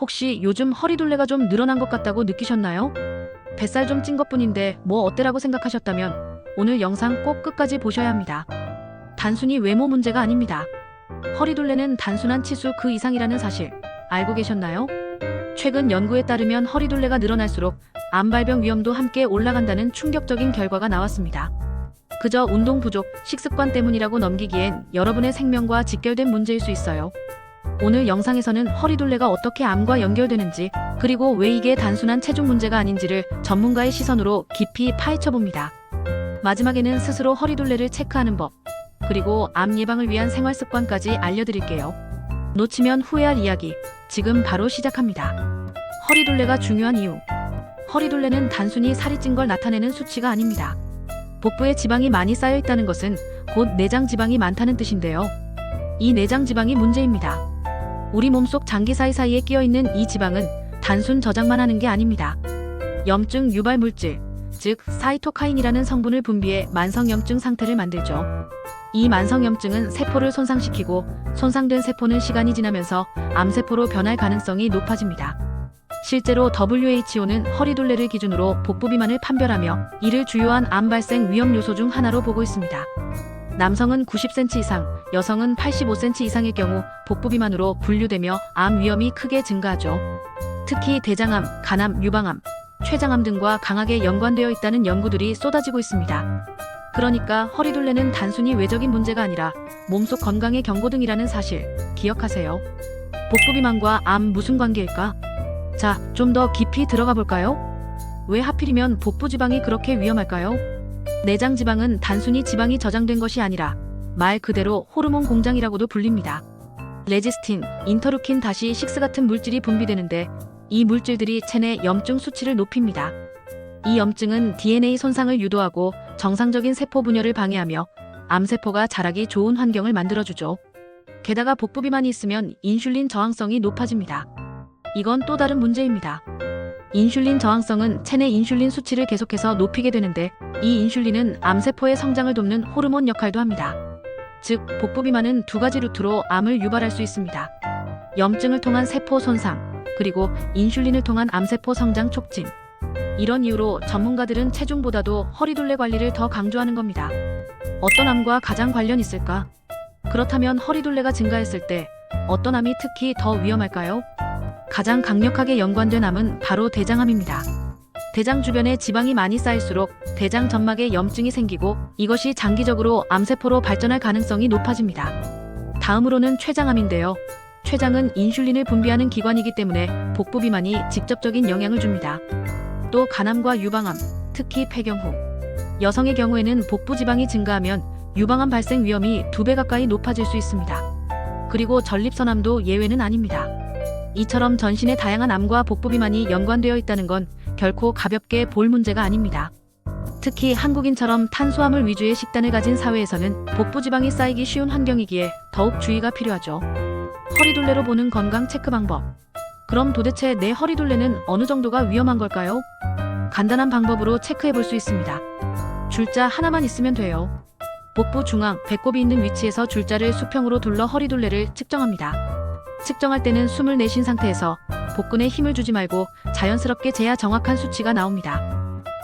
혹시 요즘 허리둘레가 좀 늘어난 것 같다고 느끼셨나요? 뱃살 좀 찐 것뿐인데 뭐 어때라고 생각하셨다면 오늘 영상 꼭 끝까지 보셔야 합니다. 단순히 외모 문제가 아닙니다. 허리둘레는 단순한 치수 그 이상이라는 사실 알고 계셨나요? 최근 연구에 따르면 허리둘레가 늘어날수록 암 발병 위험도 함께 올라간다는 충격적인 결과가 나왔습니다. 그저 운동 부족, 식습관 때문이라고 넘기기엔 여러분의 생명과 직결된 문제일 수 있어요. 오늘 영상에서는 허리둘레가 어떻게 암과 연결되는지, 그리고 왜 이게 단순한 체중 문제가 아닌지를 전문가의 시선으로 깊이 파헤쳐 봅니다. 마지막에는 스스로 허리둘레를 체크하는 법, 그리고 암 예방을 위한 생활 습관까지 알려드릴게요. 놓치면 후회할 이야기, 지금 바로 시작합니다. 허리둘레가 중요한 이유. 허리둘레는 단순히 살이 찐 걸 나타내는 수치가 아닙니다. 복부에 지방이 많이 쌓여 있다는 것은 곧 내장 지방이 많다는 뜻인데요. 이 내장 지방이 문제입니다. 우리 몸속 장기 사이사이에 끼어 있는 이 지방은 단순 저장만 하는 게 아닙니다. 염증 유발 물질, 즉 사이토카인이라는 성분을 분비해 만성염증 상태를 만들죠. 이 만성염증은 세포를 손상시키고 손상된 세포는 시간이 지나면서 암세포로 변할 가능성이 높아집니다. 실제로 WHO는 허리둘레를 기준으로 복부 비만을 판별하며 이를 주요한 암 발생 위험 요소 중 하나로 보고 있습니다. 남성은 90cm 이상, 여성은 85cm 이상일 경우 복부 비만으로 분류되며 암 위험이 크게 증가하죠. 특히 대장암, 간암, 유방암, 췌장암 등과 강하게 연관되어 있다는 연구들이 쏟아지고 있습니다. 그러니까 허리둘레는 단순히 외적인 문제가 아니라 몸속 건강의 경고등이라는 사실 기억하세요. 복부 비만과 암 무슨 관계일까? 자, 좀 더 깊이 들어가 볼까요? 왜 하필이면 복부 지방이 그렇게 위험할까요? 내장 지방은 단순히 지방이 저장된 것이 아니라 말 그대로 호르몬 공장이라고도 불립니다. 레지스틴, 인터루킨 다시 6 같은 물질이 분비되는데 이 물질들이 체내 염증 수치를 높입니다. 이 염증은 DNA 손상을 유도하고 정상적인 세포 분열을 방해하며 암세포가 자라기 좋은 환경을 만들어주죠. 게다가 복부 비만이 있으면 인슐린 저항성이 높아집니다. 이건 또 다른 문제입니다. 인슐린 저항성은 체내 인슐린 수치를 계속해서 높이게 되는데 이 인슐린은 암세포의 성장을 돕는 호르몬 역할도 합니다. 즉, 복부 비만은 두 가지 루트로 암을 유발할 수 있습니다. 염증을 통한 세포 손상, 그리고 인슐린을 통한 암세포 성장 촉진. 이런 이유로 전문가들은 체중보다도 허리둘레 관리를 더 강조하는 겁니다. 어떤 암과 가장 관련 있을까? 그렇다면 허리둘레가 증가했을 때 어떤 암이 특히 더 위험할까요? 가장 강력하게 연관된 암은 바로 대장암입니다. 대장 주변에 지방이 많이 쌓일수록 대장 점막에 염증이 생기고 이것이 장기적으로 암세포로 발전할 가능성이 높아집니다. 다음으로는 췌장암인데요. 췌장은 인슐린을 분비하는 기관이기 때문에 복부 비만이 직접적인 영향을 줍니다. 또 간암과 유방암, 특히 폐경 후 여성의 경우에는 복부 지방이 증가하면 유방암 발생 위험이 두 배 가까이 높아질 수 있습니다. 그리고 전립선암도 예외는 아닙니다. 이처럼 전신의 다양한 암과 복부 비만이 연관되어 있다는 건 결코 가볍게 볼 문제가 아닙니다. 특히 한국인처럼 탄수화물 위주의 식단을 가진 사회에서는 복부 지방이 쌓이기 쉬운 환경이기에 더욱 주의가 필요하죠. 허리둘레로 보는 건강 체크 방법. 그럼 도대체 내 허리둘레는 어느 정도가 위험한 걸까요? 간단한 방법으로 체크해 볼 수 있습니다. 줄자 하나만 있으면 돼요. 복부 중앙, 배꼽이 있는 위치에서 줄자를 수평으로 둘러 허리둘레를 측정합니다. 측정할 때는 숨을 내쉰 상태에서 복근에 힘을 주지 말고 자연스럽게 재야 정확한 수치가 나옵니다.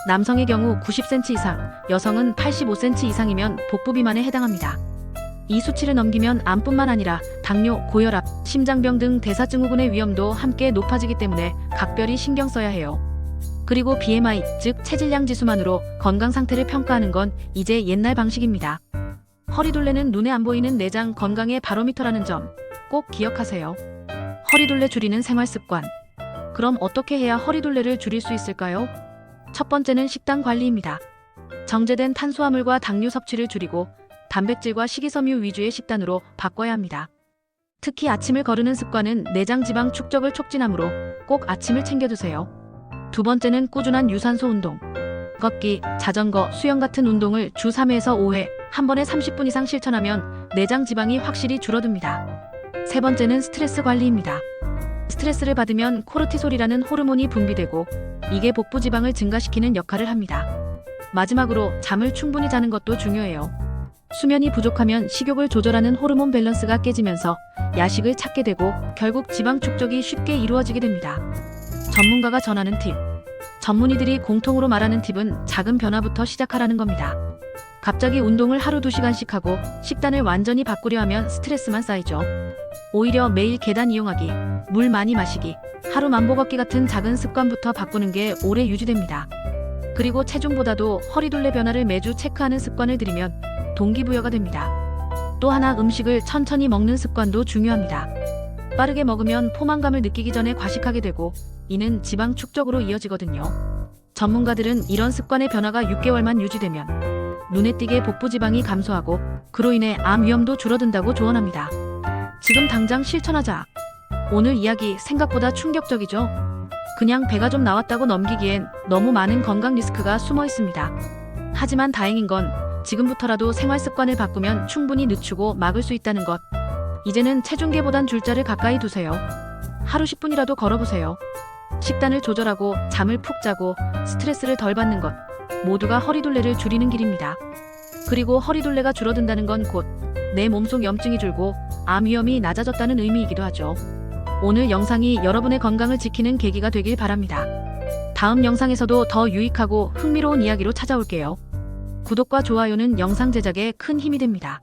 남성의 경우 90cm 이상, 여성은 85cm 이상이면 복부 비만에 해당합니다. 이 수치를 넘기면 암뿐만 아니라 당뇨, 고혈압, 심장병 등 대사증후군의 위험도 함께 높아지기 때문에 각별히 신경 써야 해요. 그리고 BMI, 즉 체질량 지수만으로 건강 상태를 평가하는 건 이제 옛날 방식입니다. 허리둘레는 눈에 안 보이는 내장 건강의 바로미터라는 점 꼭 기억하세요. 허리둘레 줄이는 생활 습관. 그럼 어떻게 해야 허리둘레를 줄일 수 있을까요? 첫 번째는 식단 관리입니다. 정제된 탄수화물과 당류 섭취를 줄이고 단백질과 식이섬유 위주의 식단으로 바꿔야 합니다. 특히 아침을 거르는 습관은 내장 지방 축적을 촉진하므로 꼭 아침을 챙겨 드세요. 두 번째는 꾸준한 유산소 운동. 걷기, 자전거, 수영 같은 운동을 주 3회에서 5회, 한 번에 30분 이상 실천하면 내장 지방이 확실히 줄어듭니다. 세 번째는 스트레스 관리입니다. 스트레스를 받으면 코르티솔이라는 호르몬이 분비되고 이게 복부 지방을 증가시키는 역할을 합니다. 마지막으로 잠을 충분히 자는 것도 중요해요. 수면이 부족하면 식욕을 조절하는 호르몬 밸런스가 깨지면서 야식을 찾게 되고 결국 지방 축적이 쉽게 이루어지게 됩니다. 전문가가 전하는 팁. 전문의들이 공통으로 말하는 팁은 작은 변화부터 시작하라는 겁니다. 갑자기 운동을 하루 2시간씩 하고 식단을 완전히 바꾸려 하면 스트레스만 쌓이죠. 오히려 매일 계단 이용하기, 물 많이 마시기, 하루 만보 걷기 같은 작은 습관부터 바꾸는 게 오래 유지됩니다. 그리고 체중보다도 허리둘레 변화를 매주 체크하는 습관을 들이면 동기부여가 됩니다. 또 하나 음식을 천천히 먹는 습관도 중요합니다. 빠르게 먹으면 포만감을 느끼기 전에 과식하게 되고 이는 지방 축적으로 이어지거든요. 전문가들은 이런 습관의 변화가 6개월만 유지되면 눈에 띄게 복부 지방이 감소하고 그로 인해 암 위험도 줄어든다고 조언합니다. 지금 당장 실천하자. 오늘 이야기 생각보다 충격적이죠? 그냥 배가 좀 나왔다고 넘기기엔 너무 많은 건강 리스크가 숨어 있습니다. 하지만 다행인 건 지금부터라도 생활 습관을 바꾸면 충분히 늦추고 막을 수 있다는 것. 이제는 체중계보단 줄자를 가까이 두세요. 하루 10분이라도 걸어보세요. 식단을 조절하고 잠을 푹 자고 스트레스를 덜 받는 것. 모두가 허리둘레를 줄이는 길입니다. 그리고 허리둘레가 줄어든다는 건 곧 내 몸속 염증이 줄고 암 위험이 낮아졌다는 의미이기도 하죠. 오늘 영상이 여러분의 건강을 지키는 계기가 되길 바랍니다. 다음 영상에서도 더 유익하고 흥미로운 이야기로 찾아올게요. 구독과 좋아요는 영상 제작에 큰 힘이 됩니다.